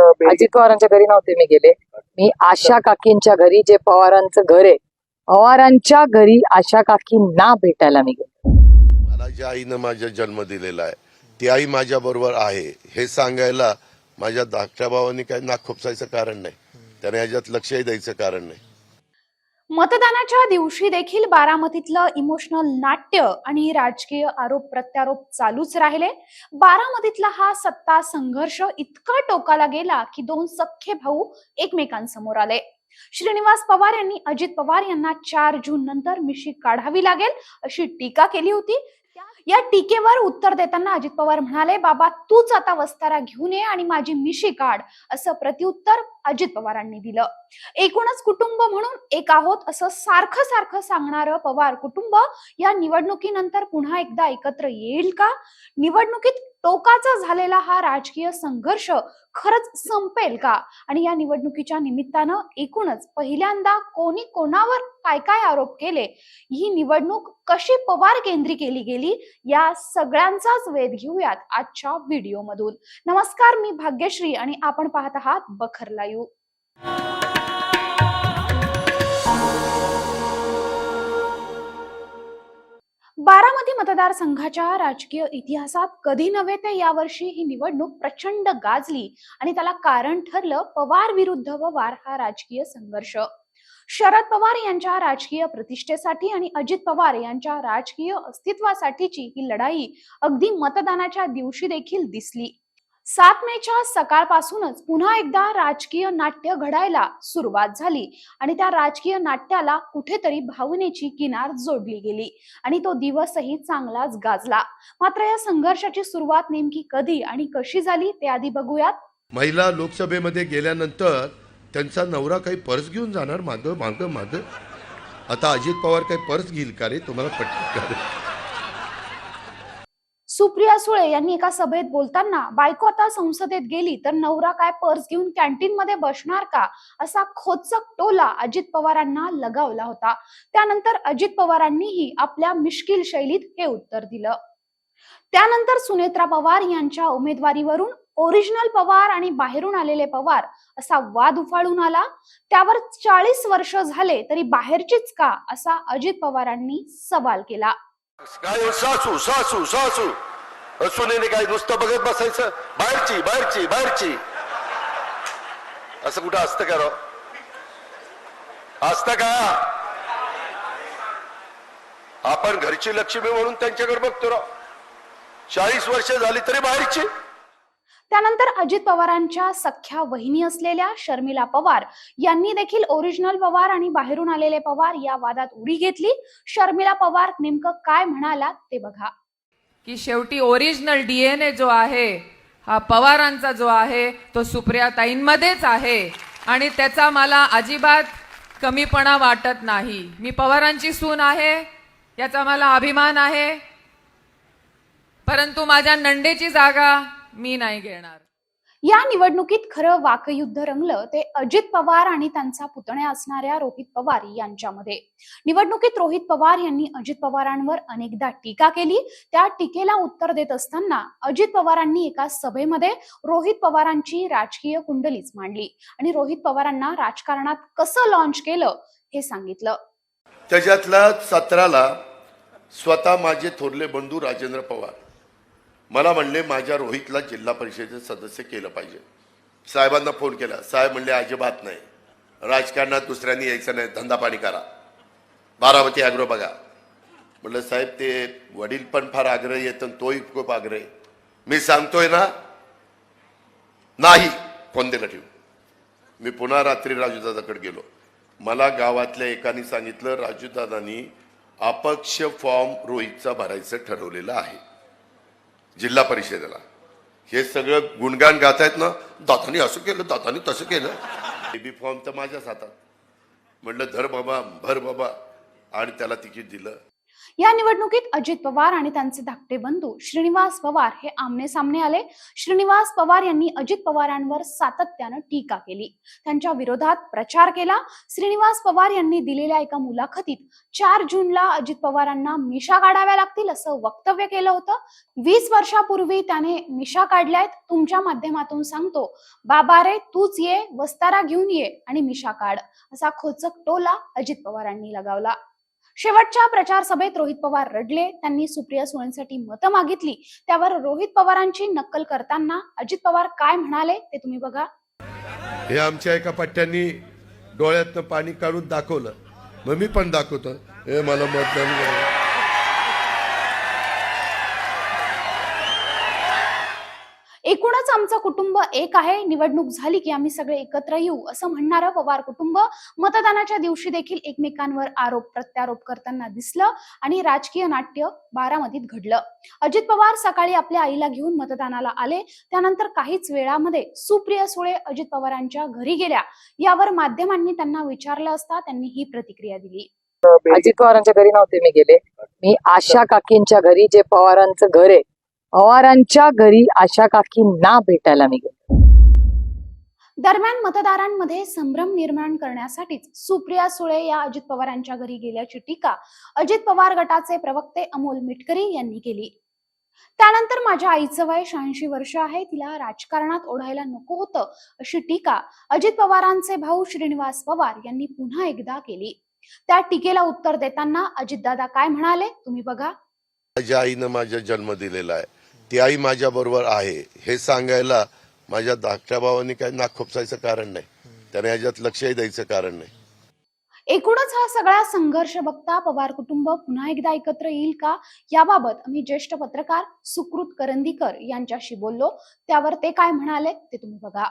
अजित पवारांच्या घरी नव्हते मी गेले. मी आशा काकींच्या घरी जे पवारांचं घर आहे पवारांच्या घरी आशा काकींना भेटायला मी गेले. मला ज्या आईनं माझा जन्म दिलेला आहे ती आई माझ्या बरोबर आहे हे सांगायला माझ्या धाकट्या भावाने काही नाक खुपसायचं कारण नाही. त्याने याच्यात लक्षही द्यायचं कारण नाही. मतदानाच्या दिवशी देखील बारामतीतलं इमोशनल नाट्य आणि राजकीय आरोप प्रत्यारोप चालूच राहिले. बारामतीतला हा सत्ता संघर्ष इतका टोकाला गेला की दोन सख्खे भाऊ एकमेकांसमोर आले. श्रीनिवास पवार यांनी अजित पवार यांना चार जून नंतर मिशी काढावी लागेल अशी टीका केली होती. या टीकेवर उत्तर देताना अजित पवार म्हणाले बाबा तूच आता वस्तारा घेऊन ये आणि माझी मिशी काढ असं प्रत्युत्तर अजित पवारांनी दिलं. एकूणच कुटुंब म्हणून एक आहोत असं सारखं सारखं सांगणारं पवार कुटुंब या निवडणुकीनंतर पुन्हा एकदा एकत्र येईल का? निवडणुकीत टोकाचा झालेला हा राजकीय संघर्ष खरंच संपेल का? आणि या निवडणुकीच्या निमित्तानं एकूणच पहिल्यांदा कोणी कोणावर काय काय आरोप केले? ही निवडणूक कशी पवार केंद्री केली गेली? या सगळ्यांचाच वेध घेऊयात आजच्या व्हिडिओमधून नमस्कार मी भाग्यश्री आणि आपण पाहत आहात बखर लाईव्ह. बारामती मतदारसंघाच्या राजकीय इतिहासात कधी नव्हे ते यावर्षी ही निवडणूक प्रचंड गाजली आणि त्याला कारण ठरलं पवार विरुद्ध पवार हा राजकीय संघर्ष. शरद पवार यांच्या राजकीय प्रतिष्ठेसाठी आणि अजित पवार यांच्या राजकीय अस्तित्वासाठीची ही लढाई अगदी मतदानाच्या दिवशी देखील दिसली. सात मेच्या सकाळपासूनच पुन्हा एकदा राजकीय नाट्य घडायला सुरुवात झाली आणि त्या राजकीय नाट्याला कुठेतरी भावनेची किनार जोडली गेली आणि तो दिवसही चांगलाच गाजला. मात्र या संघर्षाची सुरुवात नेमकी कधी आणि कशी झाली ते आधी बघूयात. महिला लोकसभेमध्ये गेल्यानंतर त्यांचा नवरा काही पर्स घेऊन जाणार? मागं माग मागं आता अजित पवार काही पर्स घेईल का रे? तुम्हाला पटकन का रे? सुप्रिया सुळे यांनी एका सभेत बोलताना बायको आता संसदेत गेली तर नवरा काय पर्स घेऊन कॅन्टीन मध्ये बसणार का? असा खोचक टोला अजित पवारांना लगावला होता. त्यानंतर अजित पवारांनीही आपल्या मिश्किल शैलीत हे उत्तर दिलं. त्यानंतर सुनेत्रा पवार यांच्या उमेदवारीवरून ओरिजिनल पवार आणि बाहेरून आलेले पवार असा वाद उफाळून आला. त्यावर चाळीस वर्ष झाले तरी बाहेरचीच का असा अजित पवारांनी सवाल केला. काय हो, सासू सासू सासू. सुनेने काय नुसतं बघत बसायचं? बाहेरची बाहेरची बाहेरची. असं कुठं असतं का राव? असतं का? आपण घरची लक्ष्मी म्हणून त्यांच्याकडे बघतो राव. चाळीस वर्ष झाली तरी बाहेरची. त्यानंतर अजित पवारांच्या सख्या वहिनी असलेल्या शर्मिला पवार यांनी देखील ओरिजिनल पवार आणि बाहेरून आलेले पवार या वादात उडी घेतली. शर्मिला पवार नेमकं काय म्हणाला ते बघा. की शेवटी ओरिजिनल डीएनए जो आहे हा पवारांचा जो आहे तो सुप्रियाताईंमध्येच आहे. आणि त्याचा मला अजिबात कमीपणा वाटत नाही. मी पवारांची सून आहे याचा मला अभिमान आहे. परंतु माझ्या नंडेची जागा मी नाही घेणार. या निवडणुकीत खरं वाकयुद्ध रंगलं ते अजित पवार आणि त्यांचा पुतण्या असणाऱ्या रोहित पवार यांच्यामध्ये. निवडणुकीत रोहित पवार यांनी अजित पवारांवर अनेकदा टीका केली. त्या टीकेला उत्तर देत असताना अजित पवारांनी एका सभेमध्ये रोहित पवारांची राजकीय कुंडलीच मांडली आणि रोहित पवारांना राजकारणात कसं लॉन्च केलं हे सांगितलं. त्याच्यातला सतराला स्वतः माझे थोरले बंधू राजेंद्र पवार. मला म्हणले माझ्या रोहितला जिल्हा परिषदेचे सदस्य केलं पाहिजे. साहेबांना फोन केला. साहेब म्हणले अजिबात नाही. राजकारणात दुसऱ्यांनी यायचं नाही. धंदा पाणी करा. बारामती आग्रह बघा. म्हटलं साहेब ते वडील पण फार आग्रही आहेत आणि तोही खूप आग्रही मी सांगतोय ना. नाही. फोन दिला ठेवू. मी पुन्हा रात्री राजूदादाकडे गेलो. मला गावातल्या एकाने सांगितलं राजूदादांनी अपक्ष फॉर्म रोहितचा भरायचं ठरवलेलं आहे. जिल्हा परिषदेला. हे सगळं गुणगान गातायत ना दातानी असं केलं दातानी तसं केलं. बेबी फॉर्म तर माझ्याच हातात. म्हटलं धर बाबा भर बाबा. आणि त्याला तिकीट दिलं. या निवडणुकीत अजित पवार आणि त्यांचे धाकटे बंधू श्रीनिवास पवार हे आमने सामने आले. श्रीनिवास पवार यांनी अजित पवारांवर सातत्यानं टीका केली. त्यांच्या विरोधात प्रचार केला. श्रीनिवास पवार यांनी दिलेल्या एका मुलाखतीत चार जूनला अजित पवारांना मिशा काढाव्या लागतील असं वक्तव्य केलं होतं. वीस वर्षापूर्वी त्याने मिशा काढल्यात. तुमच्या माध्यमातून सांगतो बाबा रे तूच ये वस्तारा घेऊन ये आणि मिशा काढ. असा खोचक टोला अजित पवारांनी लगावला. शेवटच्या प्रचार सभेत रोहित पवार रडले. त्यांनी सुप्रिया सुळेंसाठी मतं मागितली. त्यावर रोहित पवारांची नक्कल करताना अजित पवार काय म्हणाले ते तुम्ही बघा. हे आमच्या एका पट्ट्यांनी डोळ्यातनं पाणी काढून दाखवलं. मग मी पण दाखवतो. हे मला मतदान आमचं कुटुंब एक आहे निवडणूक झाली की आम्ही सगळे एकत्र येऊ असं म्हणणारं पवार कुटुंब. मतदानाच्या दिवशी देखील एकमेकांवर आरोप प्रत्यारोप करताना दिसलं आणि राजकीय नाट्य बारामतीत घडलं. अजित पवार सकाळी आपल्या आईला घेऊन मतदानाला आले. त्यानंतर काहीच वेळामध्ये सुप्रिया सुळे अजित पवारांच्या घरी गेल्या. यावर माध्यमांनी त्यांना विचारलं असता त्यांनी ही प्रतिक्रिया दिली. अजित पवारांच्या घरी नव्हते मी गेले. मी आशा काकींच्या घरी जे पवारांचं घर आहे पवारांच्या घरी आशा काकींना भेटायला मी गेले दरम्यान मतदारांमध्ये संभ्रम निर्माण करण्यासाठीच सुप्रिया सुळे या अजित पवारांच्या घरी गेल्याची टीका अजित पवार गटाचे प्रवक्ते अमोल मिटकरी यांनी केली. त्यानंतर माझ्या आईचं वय शहाऐंशी वर्ष आहे तिला राजकारणात ओढायला नको होतं अशी टीका अजित पवारांचे भाऊ श्रीनिवास पवार यांनी पुन्हा एकदा केली. त्या टीकेला उत्तर देताना अजितदादा काय म्हणाले तुम्ही बघा. माझ्या आईनं माझा जन्म दिलेला आहे. ती आई माझ्या बरोबर आहे. हे सांगायला माझ्या धाकट्या भावाने काही नाक खोपसायचं कारण नाही. त्याने ह्याच्यात लक्षही द्यायचं कारण नाही. एकूणच हा सगळा संघर्ष बघता पवार कुटुंब पुन्हा एकदा एकत्र येईल का? याबाबत आम्ही ज्येष्ठ पत्रकार सुकृत करंदीकर यांच्याशी बोललो. त्यावर ते काय म्हणाले ते तुम्ही बघा.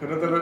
खरं तर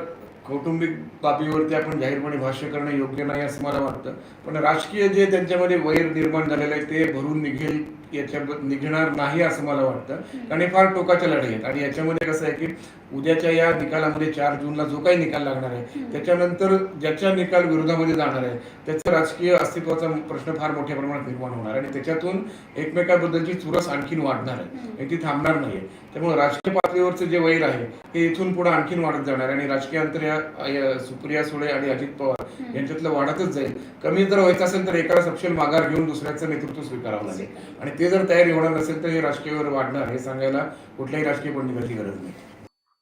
कौटुंबिक बाबीवरती आपण जाहीरपणे भाष्य करणं योग्य नाही असं मला वाटतं. पण राजकीय जे त्यांच्यामध्ये वैर निर्माण झालेलं आहे ते भरून निघेल. याच्या निघणार नाही असं मला वाटतं. कारण हे फार टोकाच्या लढाई आहेत. आणि याच्यामध्ये कसं आहे की उद्याच्या या निकालामध्ये चार जूनला जो काही निकाल लागणार आहे त्याच्यानंतर ज्याच्या निकाल विरोधामध्ये जाणार आहे त्याचं राजकीय अस्तित्वाचा प्रश्न फार मोठ्या प्रमाणात निर्माण होणार आणि त्याच्यातून एकमेकांबद्दलची चुरस आणखीन वाढणार आहे. ती थांबणार नाहीये त्यामुळे राजकीय पातळीवरचं जे वैर आहे ते इथून पुढे आणखीन वाढत जाणार आहे. आणि राजकीय अंतर या या सुप्रिया सुळे आणि अजित पवार यांच्यातलं वाढतच जाईल. कमी जर व्हायचं असेल तर एकाला सपशेल माघार घेऊन दुसऱ्याचं नेतृत्व स्वीकारावं लागेल. आणि ते जर तयारी होणार नसेल तर हे राजकीयवर वाढणार हे सांगायला कुठल्याही राजकीय पंडिताची गरज नाही.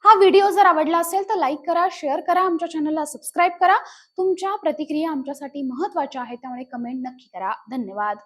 हा व्हिडिओ जर आवडला असेल तर लाईक करा शेअर करा आमच्या चॅनलला सबस्क्राईब करा. तुमच्या प्रतिक्रिया आमच्यासाठी महत्त्वाच्या आहेत त्यामुळे कमेंट नक्की करा. धन्यवाद.